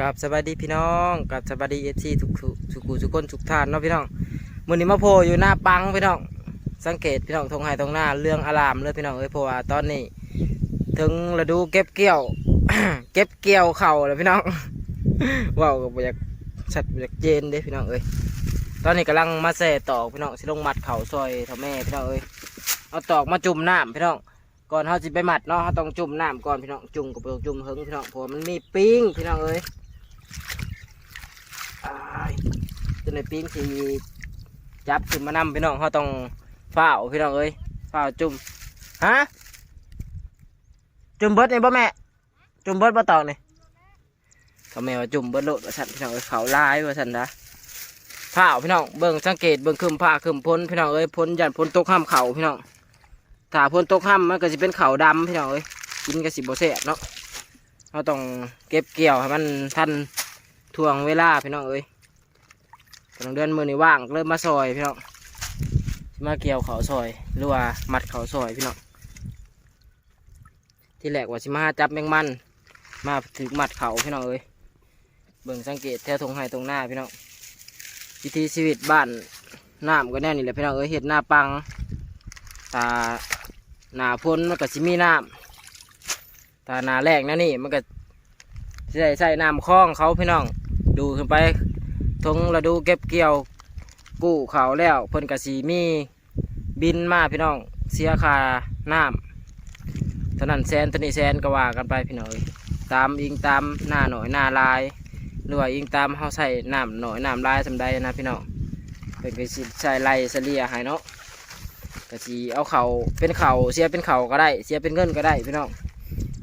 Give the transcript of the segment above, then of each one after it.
กับสวัสดีพี่น้องกับสวัสดีเอฟซีทุกทุกทุกผู้ทุกคนทุกท่านเนาะพี่น้องมือนี้มาโผล่อยู่หน้าปังพี่น้อง สังเกตพี่น้องทงไห้ตรงหน้าเรื่องอารามเลยพี่น้องเอ้ยเพราะว่าตอนนี้ ถึงฤดูเก็บเกี่ยว เก็บเกี่ยวเข่าแล้วพี่น้องว้าวก็บ่อยากชัดบ่อยากเจนเด้พี่น้องเอ้ยตอนนี้กำลังมาแส่ตอกพี่น้องสิลงมัดเข่าซอยท่าแม่พี่น้องเอ้ยเอาตอกมาจุ่มน้ำพี่น้องก่อนเขาสิไปหมัดเนาะเขาต้องจุ่มน้ำก่อนพี่น้องจุ่มกับจุ่มเฮิงพี่น้องเพราะว่ามันมีปิ้งพี่น้องเอ้ย อ้ายจนในปิ้งสีจับขึ้นมานำพี่น้องเขาต้องเฝ้าพี่น้องเอ้ยเฝ้าจุ่มฮะจุ่มเบิดนี่บ่แม่ จุ่มเบิดบ่ตอกนี่เขาแม่ว่าจุ่มเบิดโลดว่าสันพี่น้องเอ้ยเขาลายว่าสันนะฝ้าพี่น้องเบิ่งสังเกตเบิ่งคืมผ้าคืมพ้นพี่น้องเอ้ยพ้นยันพ้นตกข้ามเขาพี่น้องถ้าพ้นตกห้ำมันก็จะเป็นเขาดำพี่น้องเอ้ยกินก็สิบแซ่บเนาะ เราต้องเก็บเกี่ยวให้มันทันทวงเวลาพี่น้องเอ้ยกำลังเดือนมือในว่างเริ่มมาซอยพี่น้องสิมาเกี่ยวเขาวซอยหรือว่ามัดเขาวซอยพี่น้องที่แรกว่าสิมาจับแมงมัน มาถือมัดเขาพี่น้องเอ้ยเบิ่งสังเกตแถวทงไห้ตรงหน้าพี่น้องวิถีชีวิตบ้านน้ำก็แน่นี่แหละพี่น้องเอ้ยเห็ดหน้าปังตาหนาพ้นมันก็สิมีน้ำ ตานาแรกนั่นนี่มันก็ใสิได้ใส่น้ำคลองเขาพี่น้อง ดูขึ้นไปทงระดูเก็บเกี่ยวกู้เขาแล้วเพิ่นก็สีมีบินมาพี่น้อง เสียค่าน้ำเท่านั้นแสนเท่านี้แสนก็ว่ากันไปพี่น้องเอ้ยตามอิงตามหน้าหน่อยหน้าลายหรือว่าอิงตามเขาใส่น้ำหน่อยน้ำลายสำใดนะพี่น้องเพิ่นก็สิใส่ไล่เสลียให้เนาะก็สีเอาเขาเป็นเขาเสียเป็นเขาก็ได้ เสียเป็นเงินก็ได้พี่น้อง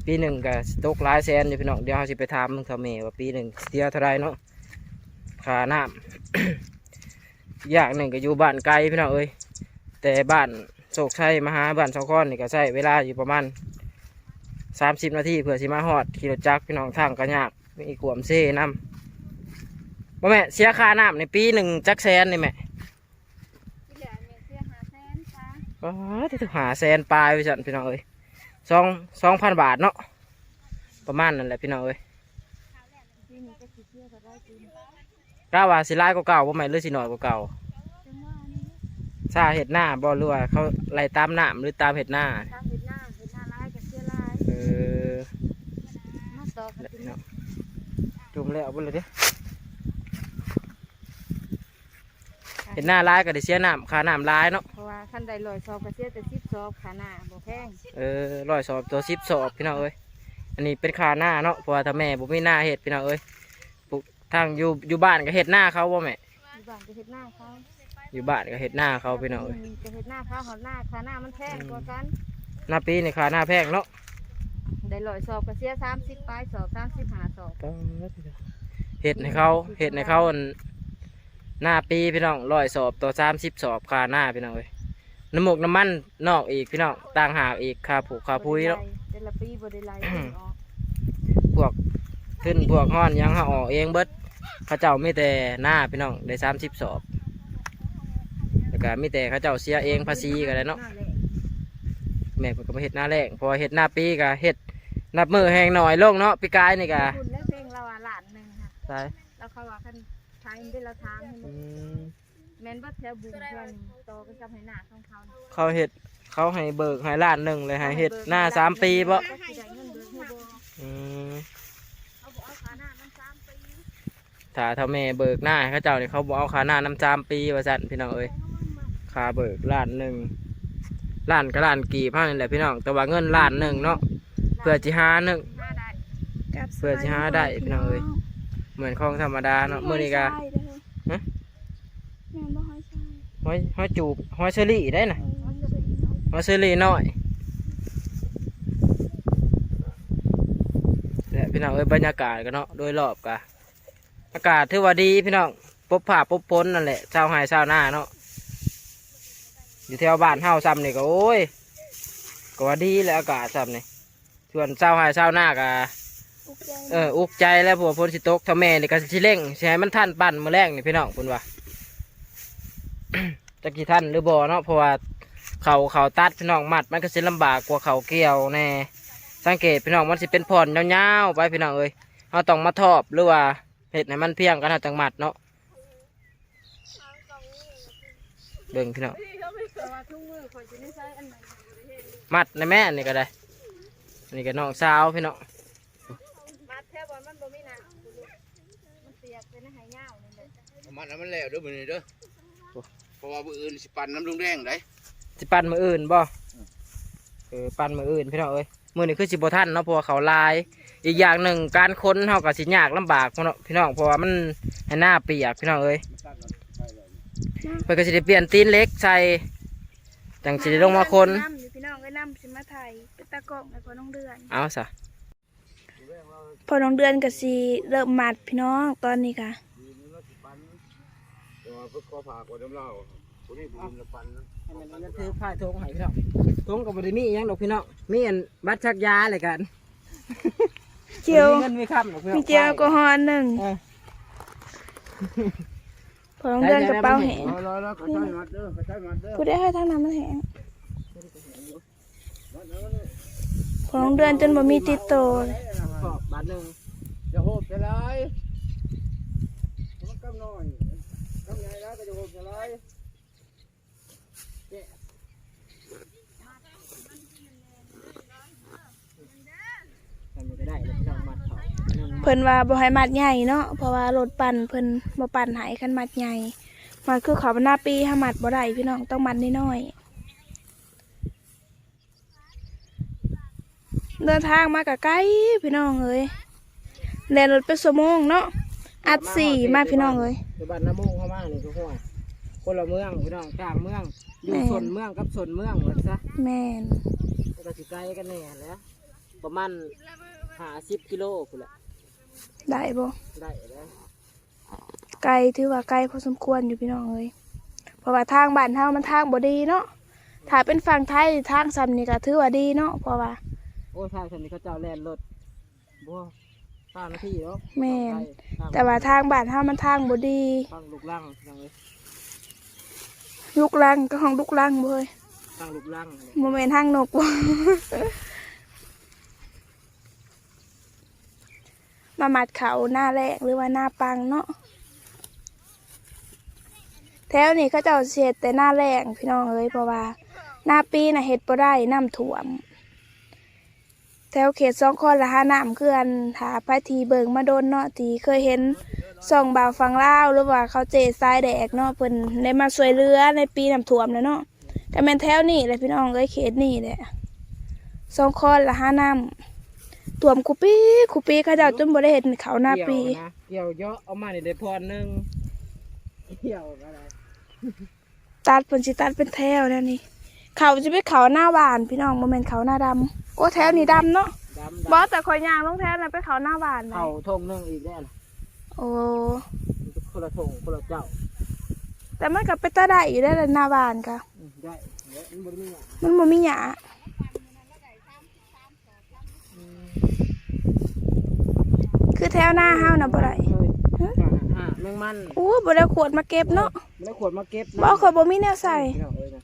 ปีหนึ่งก็สิตกหลายแสนอยู่พี่น้องเดี๋ยวเราสิไปถามมึงทำเมว่าปีหนึ่งเสียเท่าไรเนาะค่าน้ำอย่างหนึ่งก็อยู่บ้านไกลพี่น้องเอ้ยแต่บ้านโศกชัยมาหาบ้านชาวค้อนนี่ก็ใช้เวลาอยู่ประมาณสามสิบนาทีเพื่อสิมาฮอดขี่รถจักรพี่น้องทางก็ยากมีขวมเซ่น้ำว่าแม่เสียค่าน้ำในปีหนึ่งจักแสนนี่แม่ที่เหลือเนี่ยเสื้อหาแสนค่ะอ๋อที่ถูกหาแสนปลายไปจันพี่น้องเอ้ย สองสองพันบาทเนาะประมาณนั่นแหละพี่น้องเอ้ยที่นี่ก็สิเสื้อก็ได้จริงกล้าว่าสิร้ายกว่าเก่าบ่แม่นหรือสิหน่อยกว่าเก่าจังว่านี่ซาเห็ดหน้าบ่หรือว่าเขาไล่ตามน้ำหรือตามเห็ดหน้าตามเห็นหน้าเห็นหน้าลายกับเสื้อลายเออมาต่อกันแหละจริงพี่น้องจุ่มแล้วเอาไปเลยเด้ เห็ดหน้าร้ายก็ได้เสียน้ำค่าน้ำร้ายเนาะเพราะว่าขั้นใดลอยซอบกับเสื้อแต่สิบซอบขาหน้าบ่แพงเออร้อยสอบตัวสิบสอบพี่น้องเอ้ยอันนี้เป็นค่าหน้าเนาะเพราะว่าถ้าแม่บ่มีหน้าเห็ดพี่น้องเอ้ยปลูกทางอยู่อยู่บ้านก็เห็ดหน้าเขาบ่แม่อยู่บ้านก็เห็นหน้าเขาอยู่บ้านก็เห็ดหน้าเขาพี่น้องเอ้ยมก็เห็นหน้าเขาหอดหน้าขาหน้ามันแพงกว่ากันหน้าปีนี่ค่าหน้าแพงเนาะได้ลอยซอบกับเสื้อสามสิบปลายซอบสามสิบหาซอบเห็ดในเขาเห็ดในเขาอัน หน้าปีพี่น้องร้อยสอบต่อสามสิบสอบค่าหน้าพี่น้องเอ้ยน้ำหมกน้ำมันนอกอีกพี่น้องต่างหากอีกค่าผูกค่าพุ้ยเนาะแต่ละปีบ่ได้ไล่ออกพวกขึ้นพวกห้อนหยังเขาออกเองเบิดเขาเจ้าไม่แต่หน้าพี่น้องได้สามสิบสอบแล้วก็มีแต่เขาเจ้าเสียเองภาษีกันเลยเนาะหแหลแม่เพิ่นก็มาเห็ดหน้าแรงเพอเห็ดหน้าปีก็เห็ดนับมือแหงหน่อยลงเนาะปีกายนี่ก็คุณและเพลงเราอะหลานหนึ่งค่ะใช่แล้วเขาว่าคัน ทางได้เราทางให้มัอืนมแม่นบ่แถวบุญเพื่อนโตกันกับให้หน้าของเขาน่ะเขาเห็ดเขาให้เบิกให้ล้านหนึ่งเลยให้เห็ดหน้าสามปีบ่ก็สิได้เงินเบิกให้บ่อืมเขาบอกเอาขาหน้ามันสามปีถ้าถ้าแม่เบิกหน้าให้เขาเจ้านี่เขาบอกเอาค่าหน้าน้ำจามปีว่าสั่นพี่น้องเอ้ยค่าเบิกล้านหนึ่งล้านก็ล้านกี่พันนี่แหละพี่น้องแต่ว่าเงินล้านหนึ่งเนาะเพื่อจิหาหนึ่ง หน้าได้ เพื่อสิหาได้พี่น้องเอ้ย เหมือนของธรรมดาเนาะมื้อนี้ก็ ฮะแม่นบ่ห้อยใช่ห้อยห้อยจูบห้อยเชอรี่ได้น่ะมันจะเป็นเนาะห้อยเชอรี่น้อยและพี่น้องเอ้ยบรรยากาศกันเนาะโดยรอบกะอากาศถือว่าดีพี่น้องปบผ่าปบปนนั่นแหละชาวไฮชาวนาเนาะอยู่แถวบ้านเฮาซ้ำนี่ก็โอ้ยก็ว่าดีแหล้วอากาศซ้ำนี่ส่วนชาวไฮชาวนาก็อุกใจ เอออุกใจแล้วผัวาฝนสิตกทำแม่นี่ก็สิเร่งใช่มันท่านปั่นมือแรกนี่พี่น้องคุณว่าจะกี่ท่านหรือบ่เนาะเพราะว่าเขาเขาตัดพี่น้องมัดมันก็สิลำบากกว่าเขาเกี่ยวแน่สังเกตพี่น้องมันสิเป็นผ่อนยาวๆไปพี่น้องเอ้ยเราต้องมาทอบหรือว่าเห็ดให้มันเพียงกันเราจังหมัดเนาะเบิ่งพี่น้องมัดในแม่นี่ก็ได้อันนี่ก็น้องสาวพี่น้อง มัดแค่บอลมันบ่มีหนัง มันเปียกเป็นหายเงานี่เลยมันน้ำมันแล้วเด้อมื้อนี้เด้อเพราะว่ามื้ออื่นสิปั่นน้ำลุงแดงได้สิปั่นมืออื่นบ่เออปั่นมืออื่นพี่น้องเอ้ยมือนี้คือสิบ่ทันเนาะเพราะว่าเขาลาย อีกอย่างหนึ่งการค้นเฮาก็สิยากลำบากเนาะพี่น้องเพราะว่ามันให้หน้าเปียกพี่น้องเอ้ยเพิ่นก็สิได้เปลี่ยนตีนเล็กใส่จังสิได้ลงมาคนน้ำอยู่พี่น้องก็น้ำสิมาไทยเป็นตะกร้องให้พอน้องเดือนเอาซะ พอน้องเดือนก็สิเริ่มมัดพี่น้องตอนนี้ค่ะแต่ว่าเพิ่นขอฝากไว้น้ำเหล้าผู้นี้ผู้อื่นละปั่นนะให้มันถือผ้าทงให้พี่น้องทงก็บ่ได้มีอิหยังดอกพี่น้องมีอันบัตรชักยาอะไรกันเจียวมีเงินมีคำดอกพี่น้องมีเจียวแอลกอฮอล์หนึ่งเออพอน้องเดือนกระเป๋าแหงรอรอรอเขาใช้มัดเด้อเขาใช้มัดเด้อกูได้ให้ทั้งน้ำมันแหงพอน้องเดือนจนบ่มีติดโตเลย ขอบบาทหนึ่งจะโหบจะไรมันกำน้อยกำใหญ่แล้วก็จะโหบจะไรทำมันก็ได้แล้วพี่น้องมัดเขาเพิ่นว่าบ่ให้มัดใหญ่เนาะเพราะว่ารถปั่นเพิ่นบ่ปั่นหายคันมัดใหญ่มันคือเขาหน้าปีถ้ามัดบ่ได้พี่น้องต้องมัดน้อยๆ เดินทางมาก็ไกลพี่น้องเอ้ยแล่นรถไปชั่วโมงเนาะอัดสี่มาพี่น้องเอ้ยเดี๋ยวบ้านน้ำมูกเข้ามานี่ทุกคนคนละเมืองพี่น้องกลางเมือง อยู่แม่ส่วนเมืองกับส่วนเมืองว่าซะแม่นมันก็สิไกลกันแน่แหล้วประมาณห้าสิบกิโลคุณละได้บ่ได้แล้วไกลถือว่าไกลพอสมควรอยู่พี่น้องเอ้ยเพราะว่าทางบ้านเฮามันทางบ่ดีเนาะถ้าเป็นฝั่งไทยทางซ้ำนี่ก็ถือว่าดีเนาะเพราะว่า โอ้ยทางฉันนี่เขาเจ้าแล่นรถบัวตามหน้าที่เนาะแม่น ทงแต่ว่าทางบ้านเฮามันทางบ่ดีทางลูกลังทางเลยลูกลังก็ของลูกลังบ่เฮ้ยทางลูกลังเลยบ่แม่นทางนกบ่มามัดเขาหน้าแรกหรือว่าหน้าปังเนาะแถวนี้เขาเจ้าสิเฮ็ดแต่หน้าแรงพี่น้องเอ้ยเพราะว่า หน้าปีน่ะเฮ็ดบ่ได้น้ำท่วม แถวเขตสองคนละหาน้ำคืออันหาพระทีเบิงมาโดนเนาะที่เคยเห็นส่องบ่าวฟังลาวหรือว่าเขาเจทรายแดกเนาะเพิ่นได้มาช่วยเหลือในปีน้ำท่วมแล้วเนาะก็แม่นแถวนี้แหละพี่น้องเอ้ยเขตนี้แหละสองคนละหาน้ำท่วมคุปีคุปีเขาเจ้าจนบ่ได้เห็นเขาวหน้าปีเกี่ยวนะเกี่ยวเยอะเอามาในได้พรหนึ่งเกี่ยวอะไรตัดเพิ่นสิตัดเป็นแถวแนวนี้เขาจะเป็นเขาหน้าหวานพี่น้องบ่แม่นเขาหน้าดำ โอ้แถวนี้ดำเนาะดำบ่ดำแต่ข่อยย่างลงแถวนั้นเป็นเขาหน้าหวานไหมเข่าทงหนึ่งอีกแล้วนะโอ้มันเป็นคนละทงคนละเจ้าแต่มันก็เป็นตาได้อยู่ได้อแหละหน้าหวานก็อืมได้เดี๋ยวมันบริมีอะมันบ่มีหยาคือแถวหน้าเฮาน่ะบ่ได้ฮะอ่าแมงมันอู้บ่ได้ขวดมาเก็บเนาะไม่ได้ขวดมาเก็บนะบ่ข่อยบ่มีแนวใส่ พี่น้องเอ้ยนะ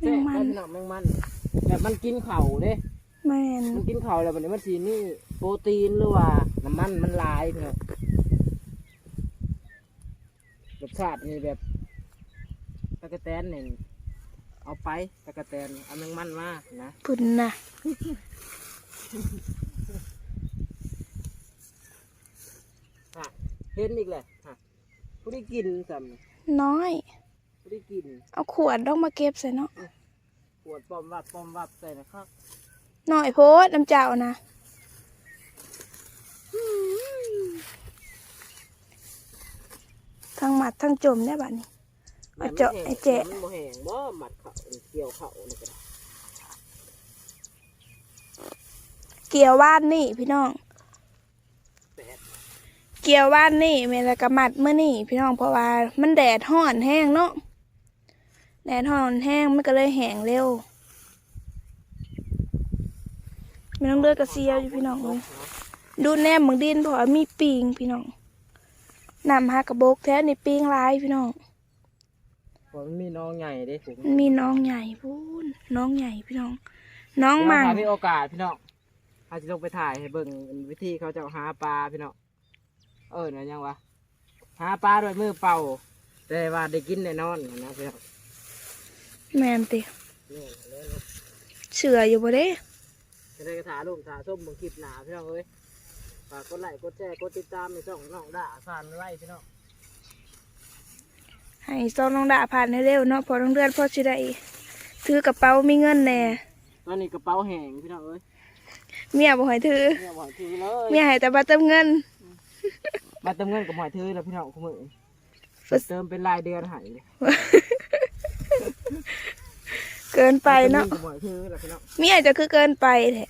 แมงมันแซ่บได้พี่น้องแมงมัน แบบมันกินเข่าเด้ แม่นมันกินเข่าแล้วบัดนี้มันสีนี่โปรตีนหรือว่าน้ำมันมันหลายพี่น้องรสชาตินี่แบบตะกะแตนนี่เอาไปตะกะแตนเอาแมงมันมานะพุ่นน่ะฮะเห็นอีกเลยฮะผู้ได้กินสัมน้อย ผู้ได้กิน เอาขวดต้องมาเก็บใส่เนาะ ปวดปอมวับปอมวับใส่นะครับน้อยโพดน้ำเจ้านะทั้งหมัดทั้งจมได้บัดนี้เอาเจาะไอ้แจ๊ะมันบ่แห้งบ่หมัดเขาเกี่ยวเขานี่ก็ได้เกี่ยวว่านนี่พี่น้องเกี่ยวว่านนี่แม่นแล้วก็มัดเมื่อนี่พี่น้องเพราะว่ามันแดดห้อนแห้งเนาะ แดดห้อนแห้งมันก็เลยแห้งเร็วไม่ต้องเลือกกระเซียวอยู่พี่น้องเลยดูแนมเมืองดินเพราะว่ามีปิงพี่น้องนำหากระโบกแท้ในปิงร้ายพี่น้องเพราะมันมีน้องใหญ่เด้ผมมันมีน้องใหญ่พูนน้องใหญ่พี่น้อง น้องมังเดี๋ยวถ้ามีโอกาสพี่น้องอาจจะลงไปถ่ายให้เบิ่งวิธีเขาจะหาปลาพี่น้องเออเนี่ยยังวะหาปลาด้วยมือเปล่า แต่ว่าได้กินแน่นอนนะพี่น้อง แม่นตินี่เลยเชื่ออยู่บ่เด้จะได้กระถาลูกถาส้มเบางคลิปหนาพี่น้องเอ้ยฝากกดไลค์กดแชร์กดติดตามในช่องน้องด่าสานไว้พี่น้องให้ซองน้องดาผ่านให้เร็วเนาะพอต้องเดือนพอสิได้ถือกระเป๋ามีเงินแน่ตอนนี้กระเป๋าแห้งพี่น้องเอ้ยเมียบ่ให้ถือเนี่ยหอยถือเลยเมียให้แต่บ่เติมเงินมาเติมเงินกับหอยถือแล้วพี่น้องคุณมือเติมเป็นรายเดือนใหายเลย เกินไปเนาะติมงิกับหอยถือแล้วพี่น้องเมียจะคือเกินไปแท้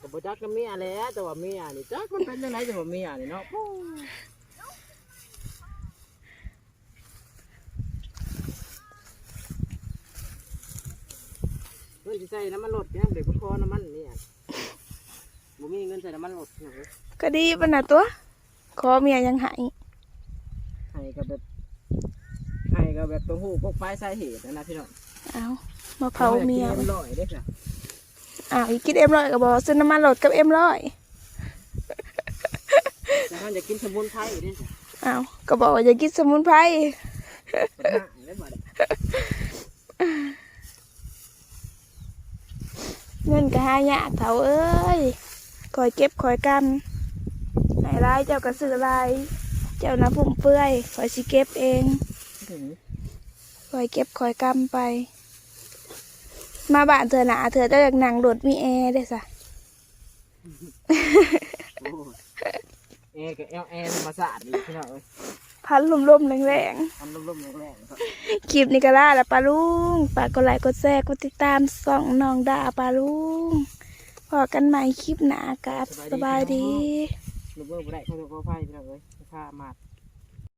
กับบจักกับเมียแหล้วแต่ว่าเมียนี่จักมันเป็นยังไงแต่ว่าเมียนี่เนาะโอ้เงินที่ใส่น้ำมันรถเนี่ยเด็กมันคอน้ำมันเนี่ยบ่มีเงินใส่น้ำมันรถพี่น้องเอ้ยก็ดีปานน่ะตัว ขอเมียยังให้ให้กับแบบ ให้กับแบบตัวหูพวกไฟสาเหตุนะนะพี่น้องเอามาเผาเมียเอ็มร้อยได้ค่ะอ้าวอีกกินเอ็มร้อยก็บอกซื้อน้ำมันรถกับเอ็มร้อยแต่ท่านจะกินสมุนไพรได้ค่ะอ้าวก็บอกว่าอย่ากินสมุนไพรปัญหาได้บ่ได้เงินก็หายากเถาเอ้ยคอยเก็บคอยกำไหนร้ายเจ้าก็ซื้อลาย เจ้านะพุ่มเปื่อยคอยสิเก็บเองถึง คอยเก็บคอยกำไป มาบ้านเธอหนาเธอจะอยากนั่งรถมีแอร์ได้สะโอ้ยแอร์กับแอลแอร์ธรรมศาสตร์นี่พี่น้องเอ้ยพัดลมๆแรงทำลุ่มๆแรงๆครับคลิปนี้ก็ล่าล้วปลาลุงฝากกดไลค์กดแชร์กดติดตามส่องน้องดาปลาลุงพอกันใหม่คลิปหนากับสบายดี ลูกเบอร์บ่ได้เขาจะขอไฟพี่น้องเอ้ยค่ามาด